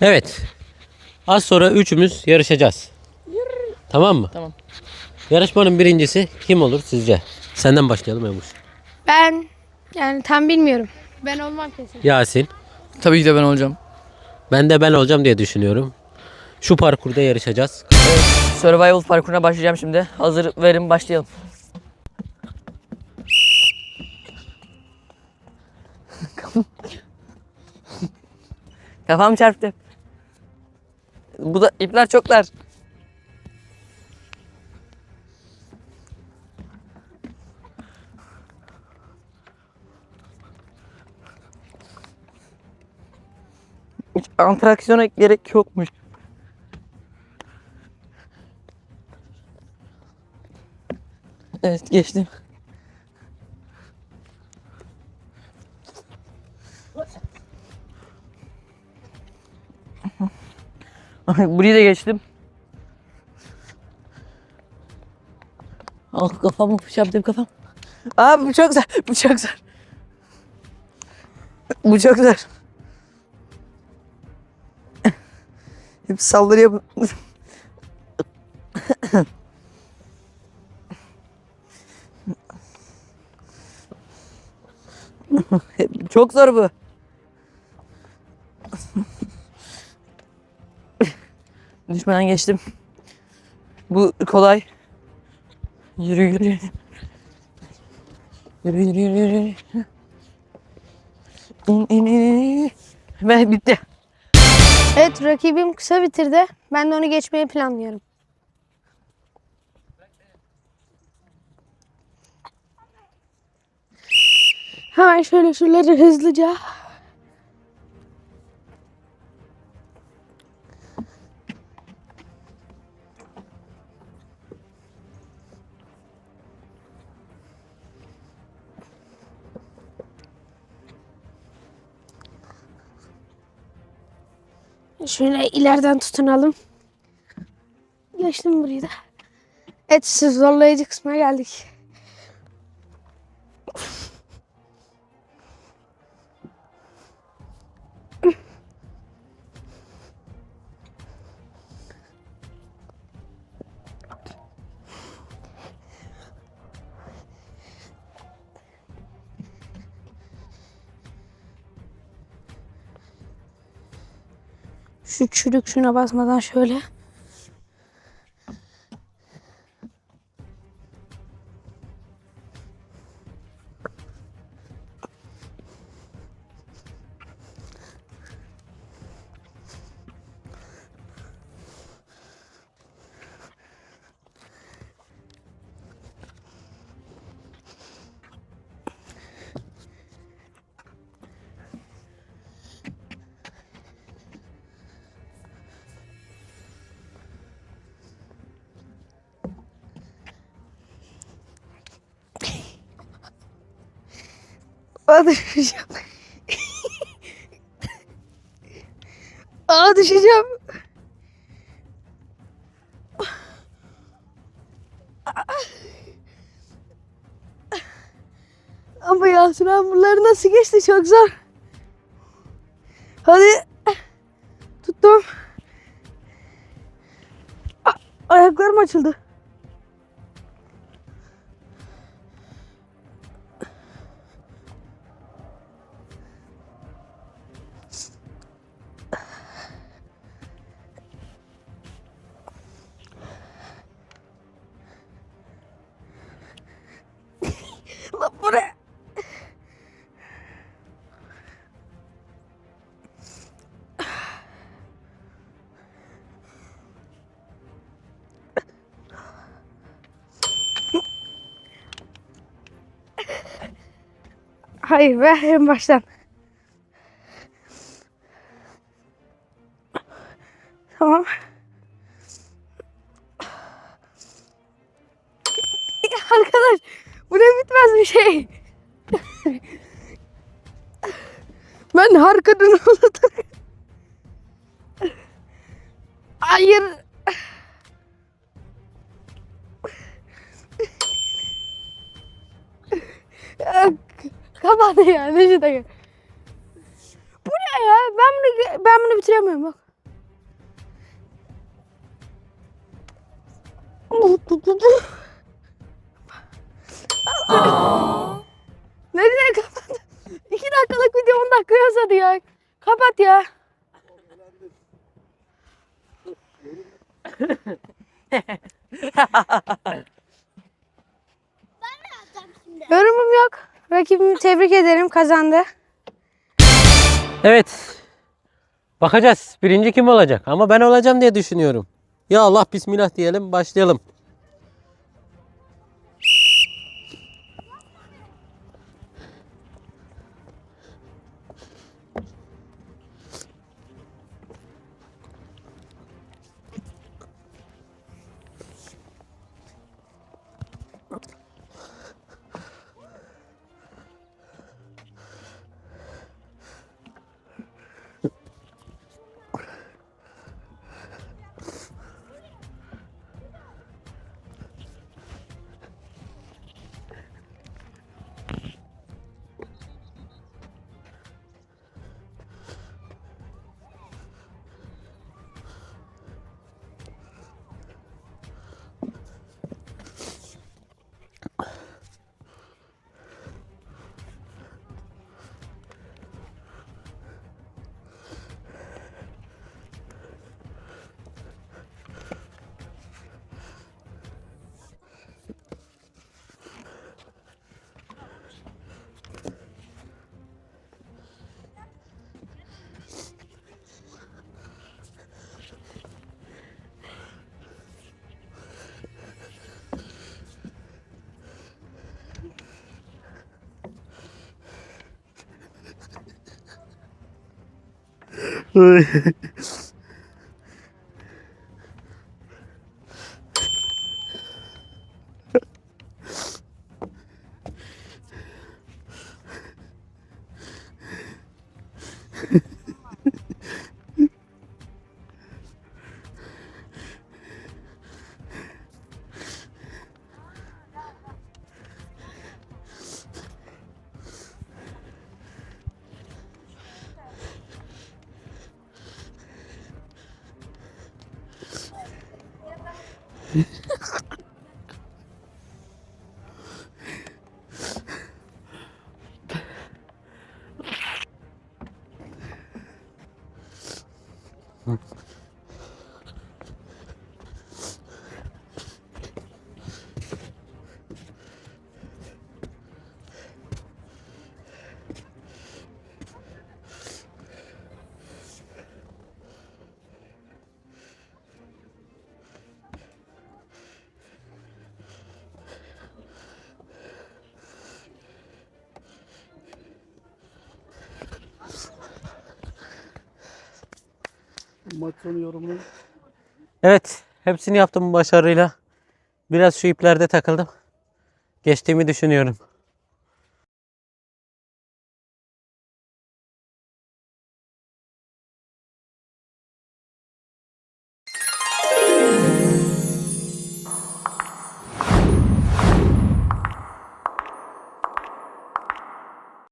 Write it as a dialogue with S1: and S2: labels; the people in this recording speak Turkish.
S1: Evet. Az sonra üçümüz yarışacağız. Tamam mı?
S2: Tamam.
S1: Yarışmanın birincisi kim olur sizce? Senden başlayalım Emuş.
S3: Ben yani tam bilmiyorum. Ben olmam kesin.
S1: Yasin.
S2: Tabii ki de ben olacağım.
S1: Ben de ben olacağım diye düşünüyorum. Şu parkurda yarışacağız.
S2: Survival parkuruna başlayacağım şimdi. Hazır verin başlayalım. Kafam çarptı. Bu da ipler çok dar. Hiç antraksiyona gerek yokmuş. Evet geçtim. Burayı da geçtim. Ah kafam çarptım kafam. Aa. Bu çok zor. Bu çok zor. Hep saldırı yapın. Çok zor bu. Düşmeden geçtim. Bu kolay. Yürü yürü yürü. Yürü yürü yürü. İn in in. Ve bitti.
S3: Evet rakibim kısa bitirdi. Ben de onu geçmeyi planlıyorum. Hemen şöyle şunları hızlıca. Şöyle ileriden tutunalım. Geçtim burayı da. Evet zorlayıcı kısma geldik. Şu çürük şuna basmadan şöyle. Aa düşeceğim. Aa düşeceğim. Ama ya Süren buraları nasıl geçti çok zor. Hadi. Tuttum. Ayaklarım açıldı. Hayır be en baştan. Tamam. Arkadaş bu ne bitmez bir şey. ben harikadan olarak. Hayır. Kapat ya. Ne şu dakika. Bu ne ya? Ben bunu ben bunu bitiremiyorum bak. ne diye kapat? İki dakikalık video 10 dakika yazadı ya. Kapat ya. ben? Yorumum yok. Rakibimi tebrik ederim kazandı.
S1: Evet. Bakacağız. Birinci kim olacak? Ama ben olacağım diye düşünüyorum. Ya Allah bismillah diyelim. Başlayalım.
S4: 对 Maç yorumunu
S1: Evet. Hepsini yaptım başarıyla. Biraz şu iplerde takıldım. Geçtiğimi düşünüyorum.